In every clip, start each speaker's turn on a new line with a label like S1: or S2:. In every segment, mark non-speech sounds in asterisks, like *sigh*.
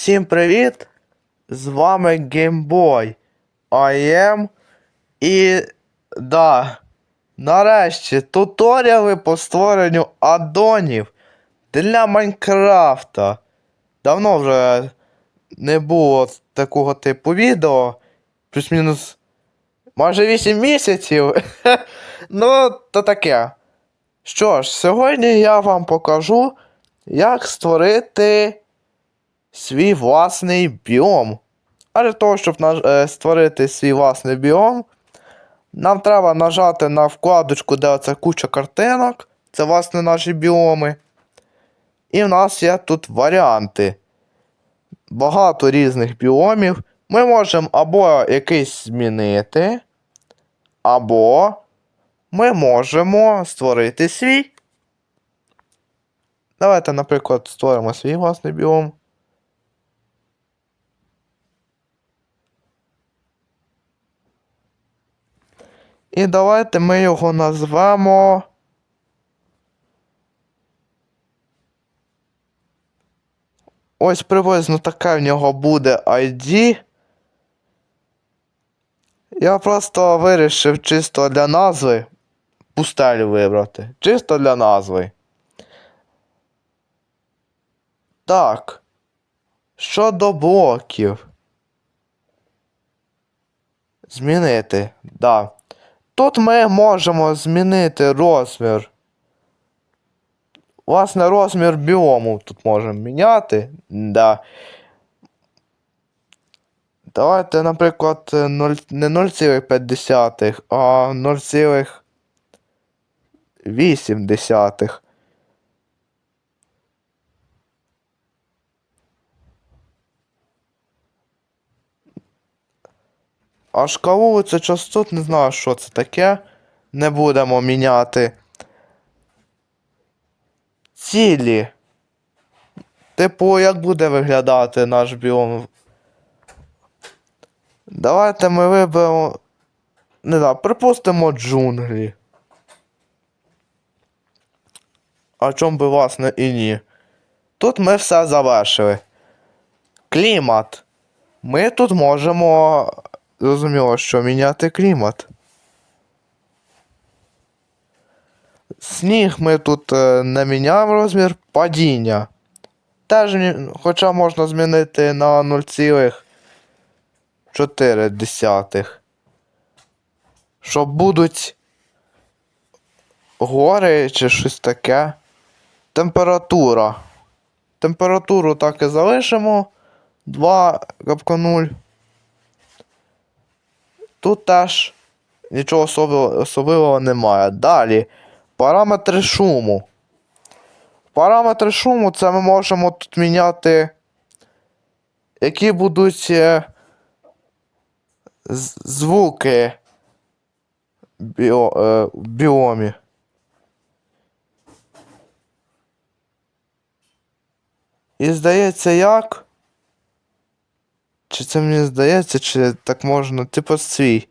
S1: Всім привіт! З вами Gameboy. Am. І да. Нарешті туторіали по створенню аддонів для Майнкрафта. Давно вже не було такого типу відео. Плюс-мінус майже 8 місяців. *laughs* ну, то таке. Що ж, сьогодні я вам покажу, як створити свій власний біом. А для того, щоб е, створити свій власний біом, нам треба нажати на вкладочку, де оця куча картинок. Це, власне, наші біоми. І в нас є тут варіанти. Багато різних біомів. Ми можемо або якийсь змінити, або ми можемо створити свій. Давайте, наприклад, створимо свій власний біом. І давайте ми його назвемо. Ось приблизно таке в нього буде ID. Я просто вирішив чисто для назви пустелю вибрати. Чисто для назви. Так. Щодо блоків. Змінити. Да. Тут ми можемо змінити розмір. Власне, розмір біому тут можемо міняти. Да. Давайте, наприклад, 0, не 0,5, а 0,8. А шкалу це частот, не знаю, що це таке. Не будемо міняти. Цілі. Типу, як буде виглядати наш біом? Давайте ми виберемо. Не знаю, припустимо джунглі. А чому би власне і ні? Тут ми все завершили. Клімат. Ми тут можемо. Зрозуміло, що міняти клімат. Сніг ми тут е, не міняємо розмір падіння. Теж, хоча можна змінити на 0,4. Що будуть гори чи щось таке. Температура. Температуру так і залишимо. 2.0. Тут теж нічого особливого, немає. Далі. Параметри шуму. Параметри шуму це ми можемо тут міняти. Які будуть е, звуки біо, е, в біомі. І здається, як? Чи це мені здається, чи так можна, типу свій.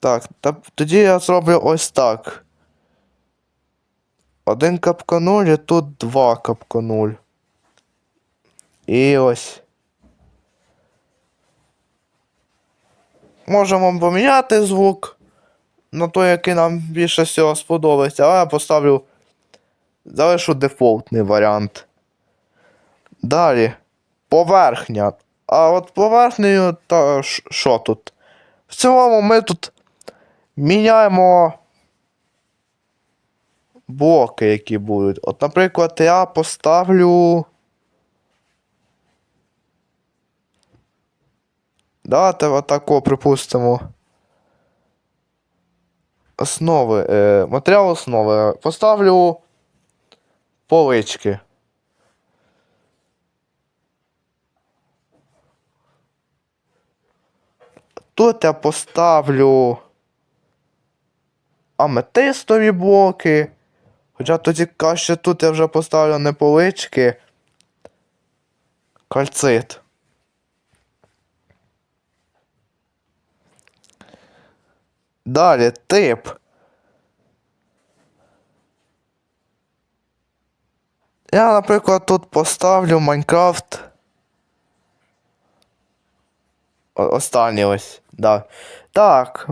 S1: Так, та, тоді я зроблю ось так. Один капкануль і тут два капкануль. І ось. Можемо поміняти звук на той, який нам більше всього сподобається, але я поставлю. Залишу дефолтний варіант. Далі. Поверхня. А от поверхнею, та що тут? В цілому ми тут міняємо блоки, які будуть. От, наприклад, я поставлю. Давайте отако припустимо. Основи. Е, матеріал основи. Поставлю полички. Тут я поставлю аметистові блоки. Хоча тоді краще тут я вже поставлю не полички. Кальцит. Далі тип. Я, наприклад, тут поставлю Майнкрафт. Останній ось, да. Так.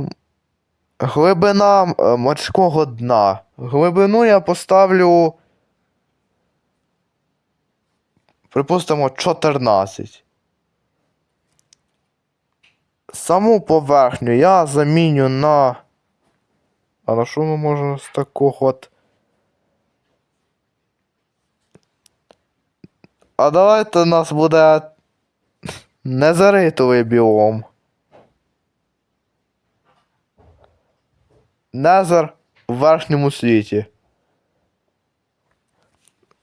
S1: Глибина е, морського дна. Глибину я поставлю. Припустимо, 14. Саму поверхню я заміню на. А на що ми можемо з такого от. А давайте у нас буде *laughs* незаритовий біом. Незер в верхньому світі.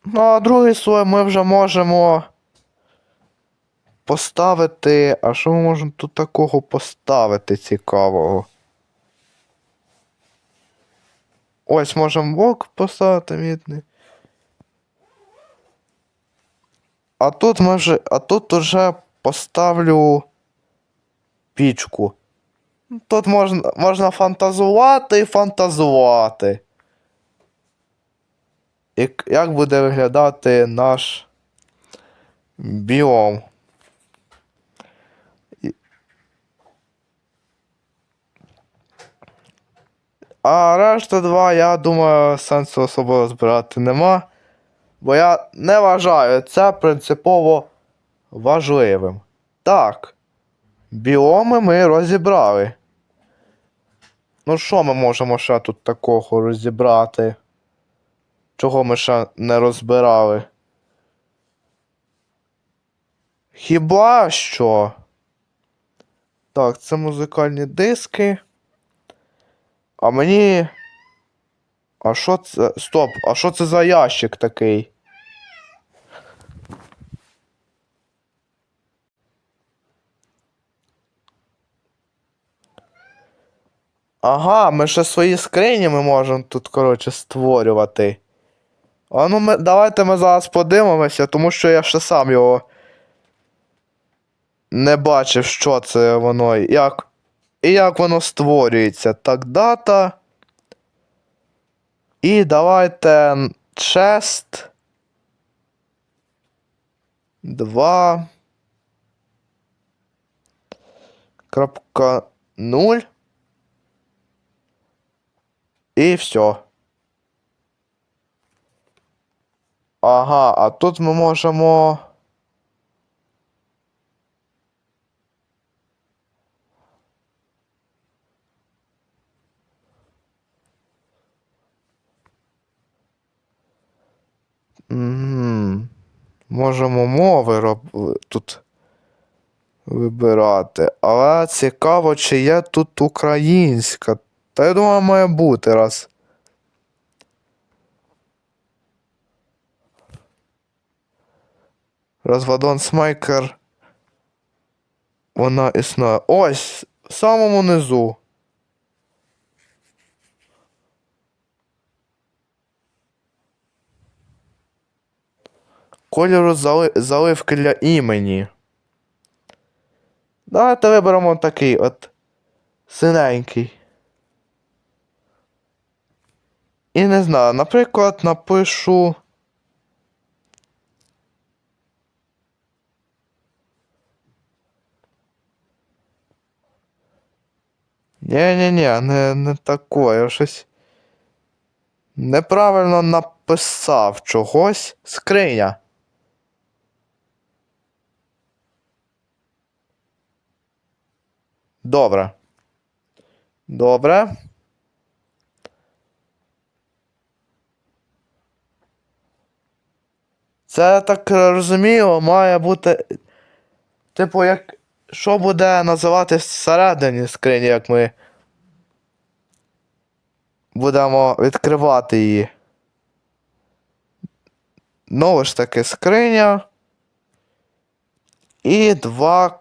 S1: Ну, а другий слой ми вже можемо поставити. А що ми можемо тут такого поставити цікавого? Ось можемо блок поставити мідний. А тут ми вже. А тут уже поставлю пічку. Тут можна, можна фантазувати і фантазувати. Як, як буде виглядати наш біом? А решта два, я думаю, сенсу особливо збирати нема. Бо я не вважаю це принципово важливим. Так. Біоми ми розібрали. Ну, що ми можемо ще тут такого розібрати? Чого ми ще не розбирали? Хіба що? Так, це музикальні диски. А мені. А що це. Стоп, а що це за ящик такий? Ага, ми ще свої скрині ми можемо тут, коротше, створювати. А ну ми, давайте ми зараз подивимося, тому що я ще сам його не бачив, що це воно, як. І як воно створюється. Так, дата. І давайте chest. 2. Крапка 0. І все. Ага, а тут ми можемо. Можемо мови роб... тут вибирати. Але цікаво, чи є тут українська. Та я думаю, має бути раз. Розвадон Смайкер. Вона існує. Ось! В самому низу. Кольору зали... заливки для імені. Давайте виберемо такий от синенький. І не знаю, наприклад, напишу. Ні-ні-ні, не, не таке, я щось неправильно написав чогось. Скриня. Добре. Добре. Це так розумію, має бути. Типу, як. Що буде називатись всередині скрині, як ми будемо відкривати її. Знову ж таки скриня. І 2.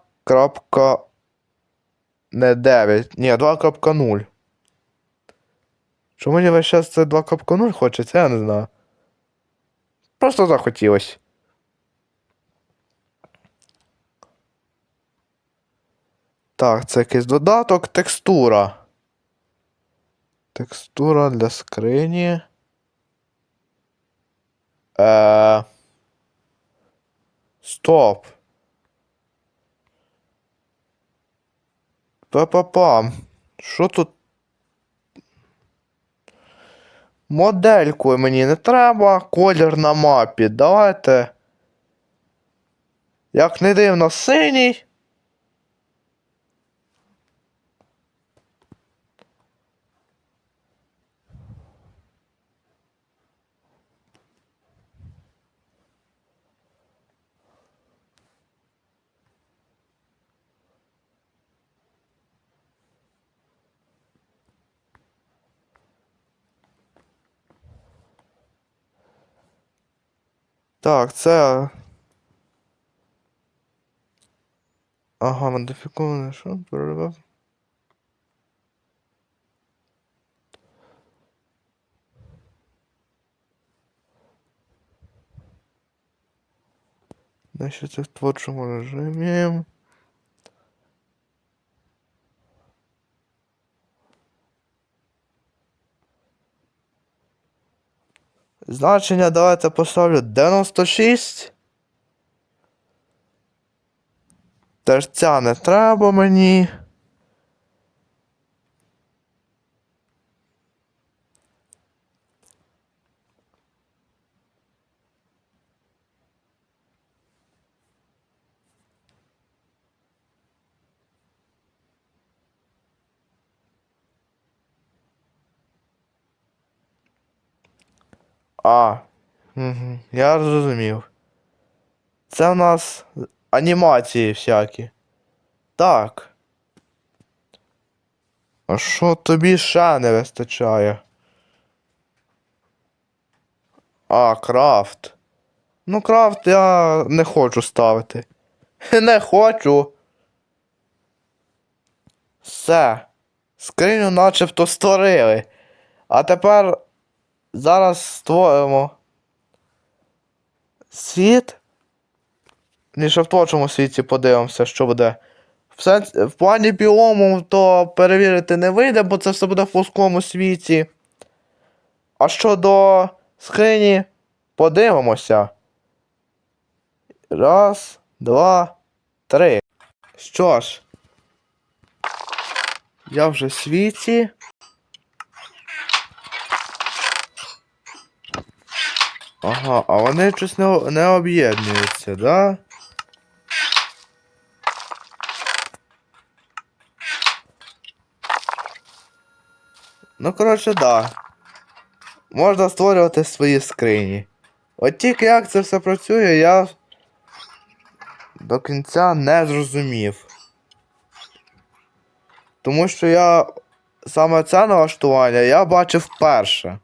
S1: Не 9. Ні, 2.0. Чому мені весь час це 2.0 хочеться, я не знаю. Просто захотілось. Так, це якийсь додаток, текстура. Текстура для скрині. Е... Стоп. Па-па-пам. Що тут? Модельку мені не треба. Колір на мапі. Давайте. Як не дивно, синій. Так, це. Ага, модифіковане що? Переривав. Значить, це в творчому режимі. Значення давайте поставлю 96. Терця не треба мені. А, угу, я зрозумів. Це в нас анімації всякі. Так. А що тобі ще не вистачає? А, крафт. Ну, крафт я не хочу ставити. *laughs* Не хочу. Все. Скриню начебто створили. А тепер зараз створимо світ. Ніж в творчому світі подивимося, що буде. В, сенс... в плані біому то перевірити не вийде, бо це все буде в плоскому світі. А щодо скрині, подивимося. Раз, два, три. Що ж, я вже в світі. Ага, а вони щось не, не об'єднуються, да? Ну, коротше, да. Можна створювати свої скрині. От тільки як це все працює, я до кінця не зрозумів. Тому що я саме це налаштування я бачив вперше.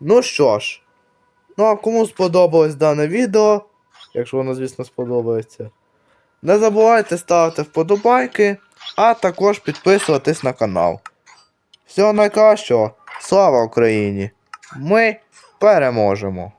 S1: Ну що ж, ну а кому сподобалось дане відео, якщо воно, звісно, сподобається, не забувайте ставити вподобайки, а також підписуватись на канал. Всього найкращого, слава Україні! Ми переможемо!